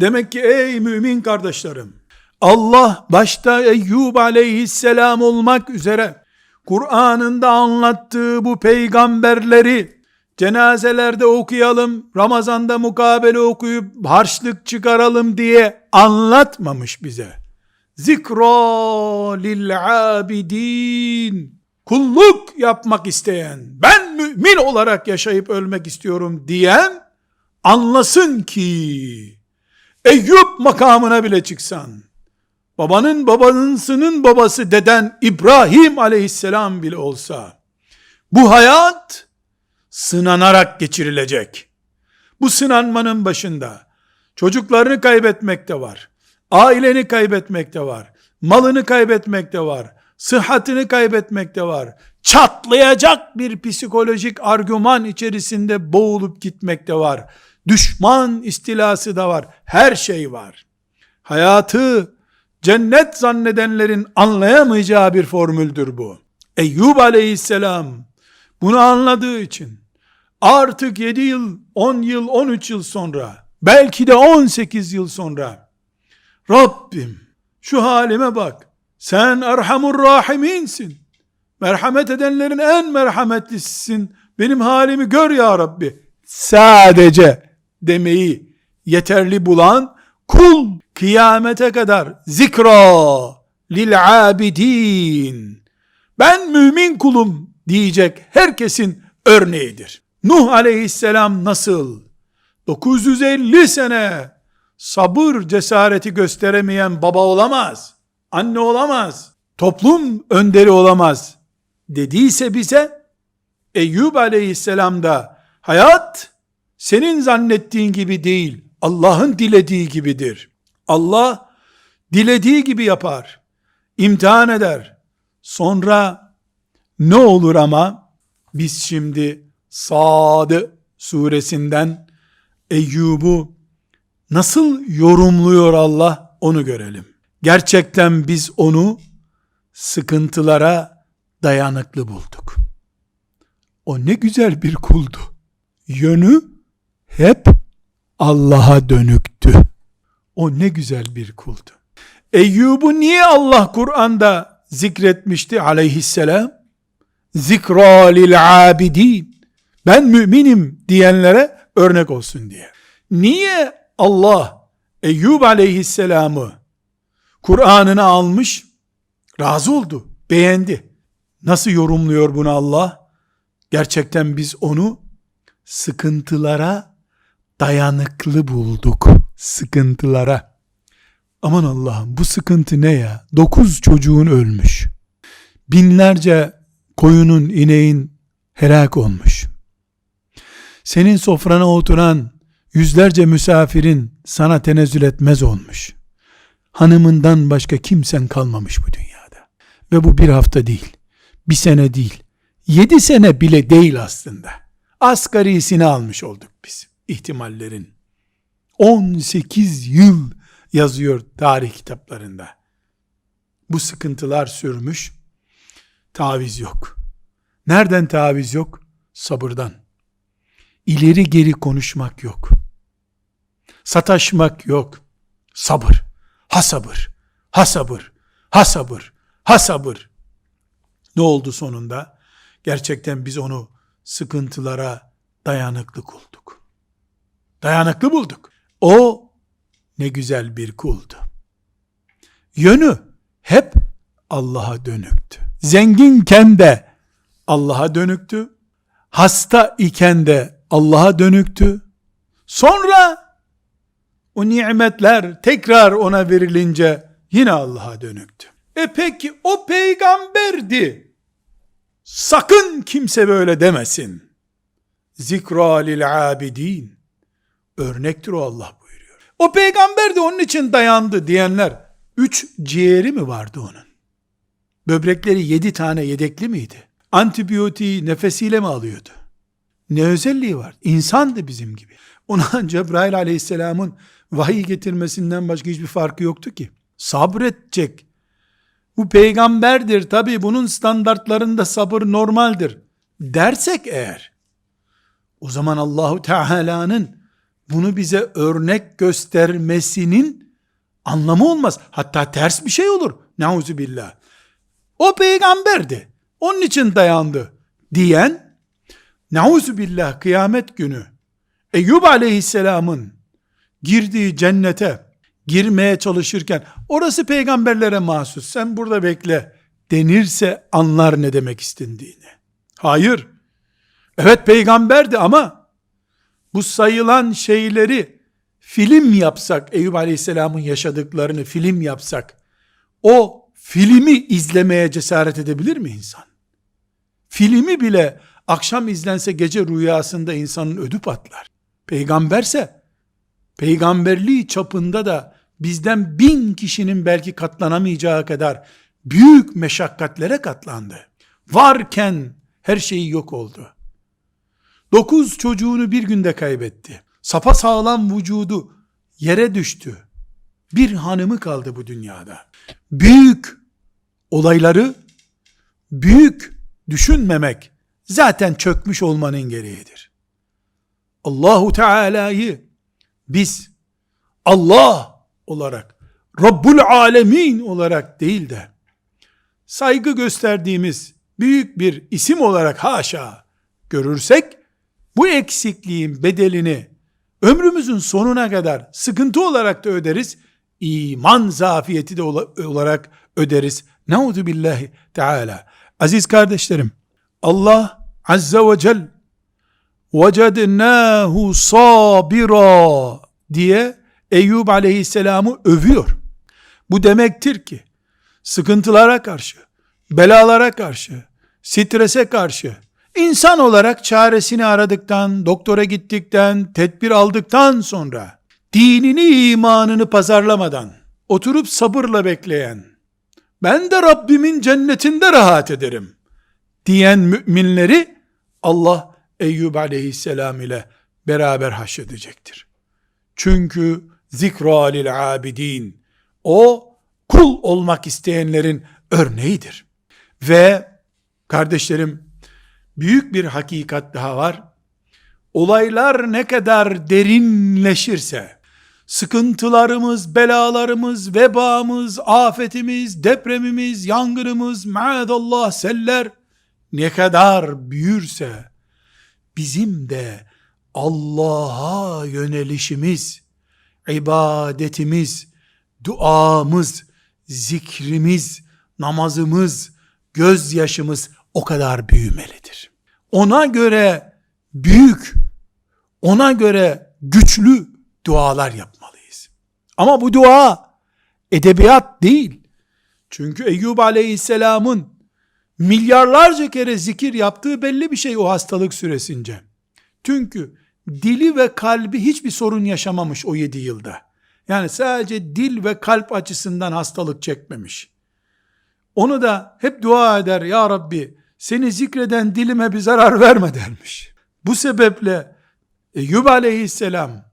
Demek ki ey mümin kardeşlerim, Allah başta Eyyub aleyhisselam olmak üzere Kur'an'ında anlattığı bu peygamberleri cenazelerde okuyalım, Ramazan'da mukabele okuyup harçlık çıkaralım diye anlatmamış bize. Zikra lil abidin. Kulluk yapmak isteyen, ben mümin olarak yaşayıp ölmek istiyorum diyen anlasın ki Eyüp makamına bile çıksan, babanın babanısının babası deden İbrahim aleyhisselam bile olsa, bu hayat sınanarak geçirilecek. Bu sınanmanın başında çocuklarını kaybetmek de var, aileni kaybetmek de var, malını kaybetmek de var, sıhhatini kaybetmek de var, çatlayacak bir psikolojik argüman içerisinde boğulup gitmek de var, düşman istilası da var, her şey var. Hayatı cennet zannedenlerin anlayamayacağı bir formüldür bu. Eyyub aleyhisselam bunu anladığı için artık 7 yıl, 10 yıl, 13 yıl sonra belki de 18 yıl sonra Rabbim şu halime bak. Sen Erhamur Rahiminsin. Merhamet edenlerin en merhametlisisin. Benim halimi gör ya Rabbi. Sadece demeyi yeterli bulan kul kıyamete kadar zikra lil abidin. Ben mümin kulum diyecek herkesin örneğidir. Nuh aleyhisselam nasıl 950 sene sabır cesareti gösteremeyen baba olamaz, anne olamaz, toplum önderi olamaz dediyse bize Eyyub aleyhisselam da hayat senin zannettiğin gibi değil, Allah'ın dilediği gibidir. Allah dilediği gibi yapar, imtihan eder. Sonra ne olur ama biz şimdi Sad suresinden Eyyub'u nasıl yorumluyor Allah onu görelim. Gerçekten biz onu sıkıntılara dayanıklı bulduk. O ne güzel bir kuldu. Yönü hep Allah'a dönüktü. O ne güzel bir kuldu. Eyyub'u niye Allah Kur'an'da zikretmişti aleyhisselam? Zikra lil abidin. Ben müminim diyenlere örnek olsun diye. Niye Allah Eyyub aleyhisselamı Kur'an'ına almış, razı oldu, beğendi. Nasıl yorumluyor bunu Allah? Gerçekten biz onu sıkıntılara dayanıklı bulduk. Sıkıntılara. Aman Allah'ım bu sıkıntı ne ya? Dokuz çocuğun ölmüş. Binlerce koyunun, ineğin helak olmuş. Senin sofrana oturan yüzlerce misafirin sana tenezzül etmez olmuş. Hanımından başka kimsen kalmamış bu dünyada. Ve bu bir hafta değil, bir sene değil, yedi sene bile değil aslında. Asgarisini almış olduk biz ihtimallerin. 18 yıl yazıyor tarih kitaplarında. Bu sıkıntılar sürmüş, taviz yok. Nereden taviz yok? Sabırdan. İleri geri konuşmak yok. Sataşmak yok. Sabır. Ha sabır. Ha sabır. Ha sabır. Ha sabır. Ne oldu sonunda? Gerçekten biz onu sıkıntılara dayanıklı bulduk. Dayanıklı bulduk. O ne güzel bir kuldu. Yönü hep Allah'a dönüktü. Zenginken de Allah'a dönüktü. Hasta iken de Allah'a dönüktü. Sonra o nimetler tekrar ona verilince yine Allah'a dönüktü. E peki o peygamberdi. Sakın kimse böyle demesin. Zikra lil abidin. Örnektir o Allah buyuruyor. O peygamber de onun için dayandı diyenler. Üç ciğeri mi vardı onun? Böbrekleri yedi tane yedekli miydi? Antibiyotiği nefesiyle mi alıyordu? Ne özelliği var? İnsandı bizim gibi. Ona Cebrail aleyhisselamın vahiy getirmesinden başka hiçbir farkı yoktu ki. Sabredecek. Bu peygamberdir tabi bunun standartlarında sabır normaldir dersek eğer o zaman Allahu Teala'nın bunu bize örnek göstermesinin anlamı olmaz. Hatta ters bir şey olur. Nauzu billah. O peygamberdi. Onun için dayandı diyen nauzu billah kıyamet günü Eyüp aleyhisselamın girdiği cennete girmeye çalışırken orası peygamberlere mahsus sen burada bekle denirse anlar ne demek istendiğini. Hayır. Evet peygamberdi ama bu sayılan şeyleri film yapsak, Eyüp Aleyhisselam'ın yaşadıklarını film yapsak, o filmi izlemeye cesaret edebilir mi insan? Filmi bile akşam izlense gece rüyasında insanın ödü patlar. Peygamberse, peygamberliği çapında da bizden bin kişinin belki katlanamayacağı kadar büyük meşakkatlere katlandı. Varken her şeyi yok oldu. Dokuz çocuğunu bir günde kaybetti. Sapa sağlam vücudu yere düştü. Bir hanımı kaldı bu dünyada. Büyük olayları büyük düşünmemek zaten çökmüş olmanın gereğidir. Allahu Teala'yı biz Allah olarak Rabbul Alemin olarak değil de saygı gösterdiğimiz büyük bir isim olarak haşa görürsek bu eksikliğin bedelini ömrümüzün sonuna kadar sıkıntı olarak da öderiz. iman zafiyeti de olarak öderiz. Nauzu billahi teala. Aziz kardeşlerim, Allah azze ve cel vecednâhu sabira diye Eyüp aleyhisselamı övüyor. Bu demektir ki sıkıntılara karşı, belalara karşı, strese karşı, insan olarak çaresini aradıktan, doktora gittikten, tedbir aldıktan sonra, dinini, imanını pazarlamadan, oturup sabırla bekleyen, ben de Rabbimin cennetinde rahat ederim, diyen müminleri, Allah Eyyub aleyhisselam ile beraber haşredecektir. Çünkü zikra lil abidin, o kul olmak isteyenlerin örneğidir. Ve kardeşlerim büyük bir hakikat daha var. Olaylar ne kadar derinleşirse, sıkıntılarımız, belalarımız, vebamız, afetimiz, depremimiz, yangınımız, maadallah seller ne kadar büyürse, bizim de Allah'a yönelişimiz, ibadetimiz, duamız, zikrimiz, namazımız, gözyaşımız o kadar büyümelidir. Ona göre büyük, ona göre güçlü dualar yapmalıyız. Ama bu dua edebiyat değil. Çünkü Eyyub Aleyhisselam'ın milyarlarca kere zikir yaptığı belli bir şey o hastalık süresince. Çünkü dili ve kalbi hiçbir sorun yaşamamış o yedi yılda. Yani sadece dil ve kalp açısından hastalık çekmemiş. Onu da hep dua eder ya Rabbi seni zikreden dilime bir zarar verme dermiş. Bu sebeple Eyyub aleyhisselam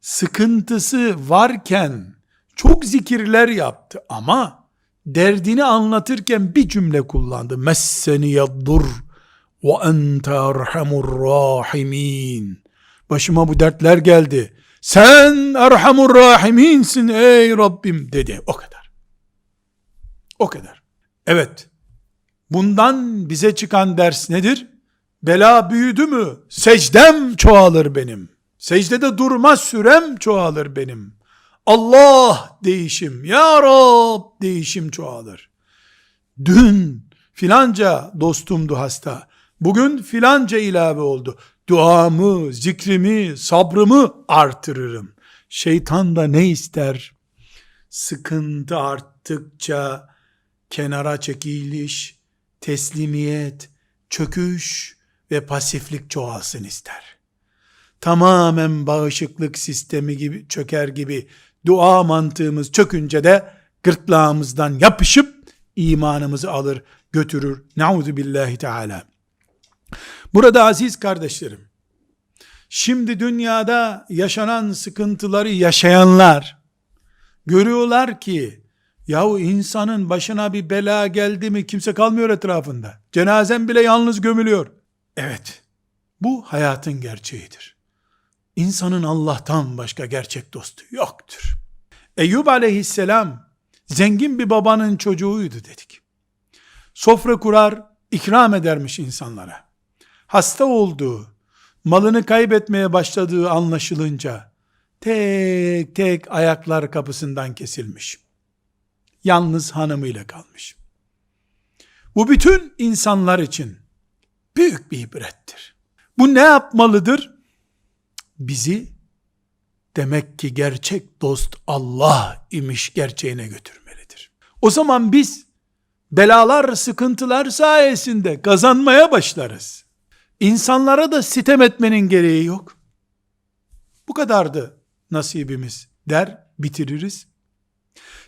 sıkıntısı varken çok zikirler yaptı ama derdini anlatırken bir cümle kullandı. Messeni yaddur ve ente erhamur rahimin. Başıma bu dertler geldi. Sen erhamur rahiminsin ey Rabbim dedi. O kadar. O kadar. Evet. Bundan bize çıkan ders nedir? Bela büyüdü mü? Secdem çoğalır benim. Secdede durmaz sürem çoğalır benim. Allah değişim, Ya Rab değişim çoğalır. Dün filanca dostumdu hasta. Bugün filanca ilave oldu. Duamı, zikrimi, sabrımı artırırım. Şeytan da ne ister? Sıkıntı arttıkça kenara çekiliş, teslimiyet, çöküş ve pasiflik çoğalsın ister. Tamamen bağışıklık sistemi gibi çöker gibi dua mantığımız çökünce de gırtlağımızdan yapışıp imanımızı alır götürür. Nauzu billahi teala. Burada aziz kardeşlerim, şimdi dünyada yaşanan sıkıntıları yaşayanlar, görüyorlar ki, yahu insanın başına bir bela geldi mi kimse kalmıyor etrafında. Cenazen bile yalnız gömülüyor. Evet, bu hayatın gerçeğidir. insanın Allah'tan başka gerçek dostu yoktur. Eyyub aleyhisselam zengin bir babanın çocuğuydu dedik. Sofra kurar, ikram edermiş insanlara. Hasta olduğu, malını kaybetmeye başladığı anlaşılınca tek tek ayaklar kapısından kesilmiş. Yalnız hanımıyla kalmış. Bu bütün insanlar için büyük bir ibrettir. Bu ne yapmalıdır? Bizi demek ki gerçek dost Allah imiş gerçeğine götürmelidir. O zaman biz belalar, sıkıntılar sayesinde kazanmaya başlarız. İnsanlara da sitem etmenin gereği yok. Bu kadardı nasibimiz der bitiririz.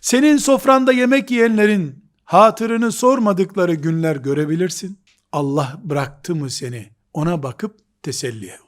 Senin sofranda yemek yiyenlerin hatırını sormadıkları günler görebilirsin. Allah bıraktı mı seni ona bakıp teselliye